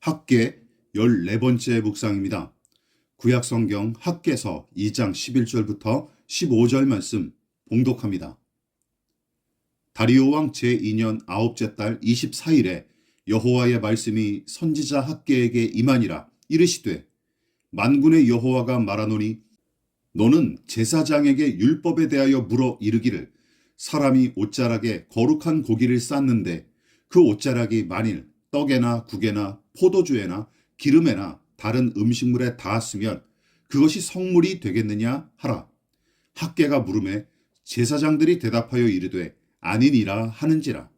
학계 14번째 묵상입니다. 구약성경 학계서 2장 11절부터 15절 말씀 봉독합니다. 다리오 왕 제2년 아홉째 달 24일에 여호와의 말씀이 선지자 학계에게 임하니라 이르시되 만군의 여호와가 말하노니 너는 제사장에게 율법에 대하여 물어 이르기를 사람이 옷자락에 거룩한 고기를 쌌는데 그 옷자락이 만일 떡에나 국에나 포도주에나 기름에나 다른 음식물에 닿았으면 그것이 성물이 되겠느냐 하라. 학계가 물음에 제사장들이 대답하여 이르되 아니니라 하는지라.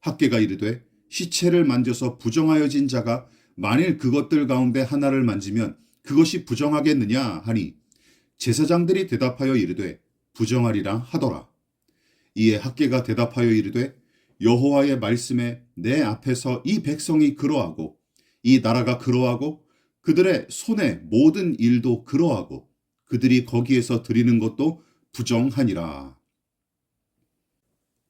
학계가 이르되 시체를 만져서 부정하여진 자가 만일 그것들 가운데 하나를 만지면 그것이 부정하겠느냐 하니 제사장들이 대답하여 이르되 부정하리라 하더라. 이에 학계가 대답하여 이르되 여호와의 말씀에 내 앞에서 이 백성이 그러하고 이 나라가 그러하고 그들의 손의 모든 일도 그러하고 그들이 거기에서 드리는 것도 부정하니라.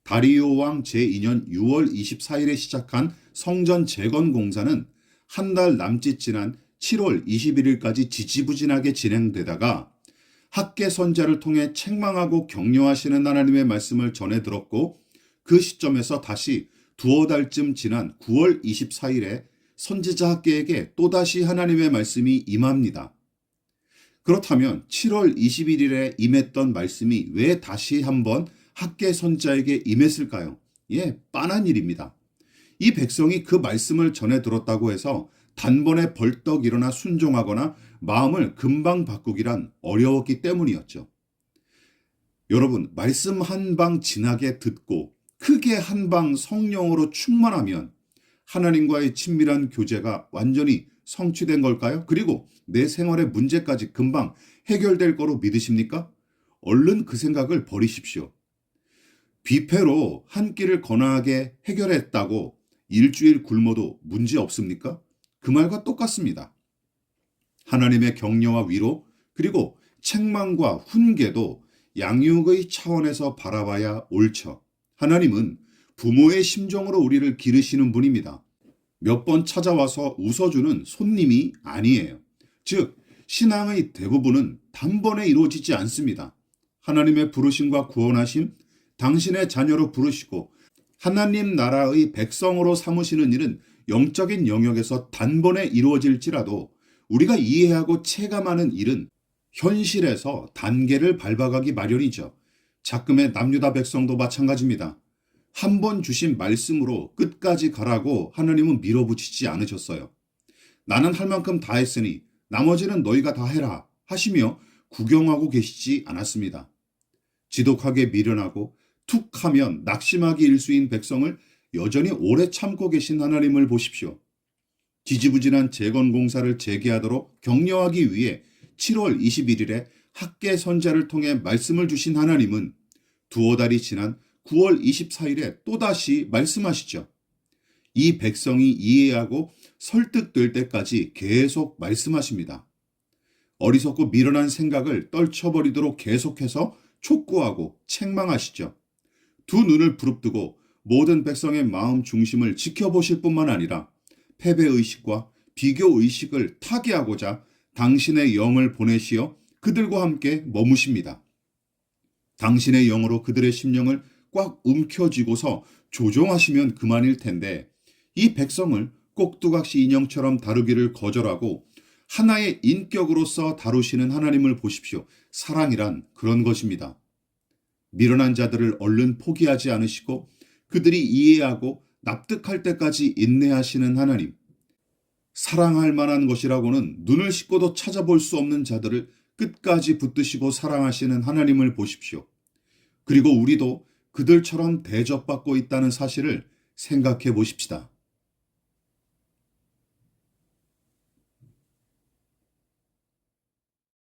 다리오 왕 제2년 6월 24일에 시작한 성전 재건 공사는 한 달 남짓 지난 7월 21일까지 지지부진하게 진행되다가 학계 선자를 통해 책망하고 격려하시는 하나님의 말씀을 전해 들었고 그 시점에서 다시 두어 달쯤 지난 9월 24일에 선지자 학계에게 또다시 하나님의 말씀이 임합니다. 그렇다면 7월 21일에 임했던 말씀이 왜 다시 한번 학계 선자에게 임했을까요? 예, 빤한 일입니다. 이 백성이 그 말씀을 전해 들었다고 해서 단번에 벌떡 일어나 순종하거나 마음을 금방 바꾸기란 어려웠기 때문이었죠. 여러분, 말씀 한 방 진하게 듣고 크게 한 방 성령으로 충만하면 하나님과의 친밀한 교제가 완전히 성취된 걸까요? 그리고 내 생활의 문제까지 금방 해결될 거로 믿으십니까? 얼른 그 생각을 버리십시오. 비패로 한 끼를 거나하게 해결했다고 일주일 굶어도 문제 없습니까? 그 말과 똑같습니다. 하나님의 격려와 위로 그리고 책망과 훈계도 양육의 차원에서 바라봐야 옳죠. 하나님은 부모의 심정으로 우리를 기르시는 분입니다. 몇 번 찾아와서 웃어주는 손님이 아니에요. 즉, 신앙의 대부분은 단번에 이루어지지 않습니다. 하나님의 부르심과 구원하심, 당신의 자녀로 부르시고 하나님 나라의 백성으로 삼으시는 일은 영적인 영역에서 단번에 이루어질지라도 우리가 이해하고 체감하는 일은 현실에서 단계를 밟아가기 마련이죠. 작금의 남유다 백성도 마찬가지입니다. 한 번 주신 말씀으로 끝까지 가라고 하나님은 밀어붙이지 않으셨어요. 나는 할 만큼 다 했으니 나머지는 너희가 다 해라 하시며 구경하고 계시지 않았습니다. 지독하게 미련하고 툭 하면 낙심하기 일수인 백성을 여전히 오래 참고 계신 하나님을 보십시오. 지지부진한 재건 공사를 재개하도록 격려하기 위해 7월 21일에 학계 선자를 통해 말씀을 주신 하나님은 두어 달이 지난 9월 24일에 또다시 말씀하시죠. 이 백성이 이해하고 설득될 때까지 계속 말씀하십니다. 어리석고 미련한 생각을 떨쳐버리도록 계속해서 촉구하고 책망하시죠. 두 눈을 부릅뜨고 모든 백성의 마음 중심을 지켜보실 뿐만 아니라 패배의식과 비교의식을 타개하고자 당신의 영을 보내시어 그들과 함께 머무십니다. 당신의 영으로 그들의 심령을 꽉 움켜쥐고서 조종하시면 그만일 텐데 이 백성을 꼭두각시 인형처럼 다루기를 거절하고 하나의 인격으로서 다루시는 하나님을 보십시오. 사랑이란 그런 것입니다. 미련한 자들을 얼른 포기하지 않으시고 그들이 이해하고 납득할 때까지 인내하시는 하나님. 사랑할 만한 것이라고는 눈을 씻고도 찾아볼 수 없는 자들을 끝까지 붙드시고 사랑하시는 하나님을 보십시오. 그리고 우리도 그들처럼 대접받고 있다는 사실을 생각해 보십시다.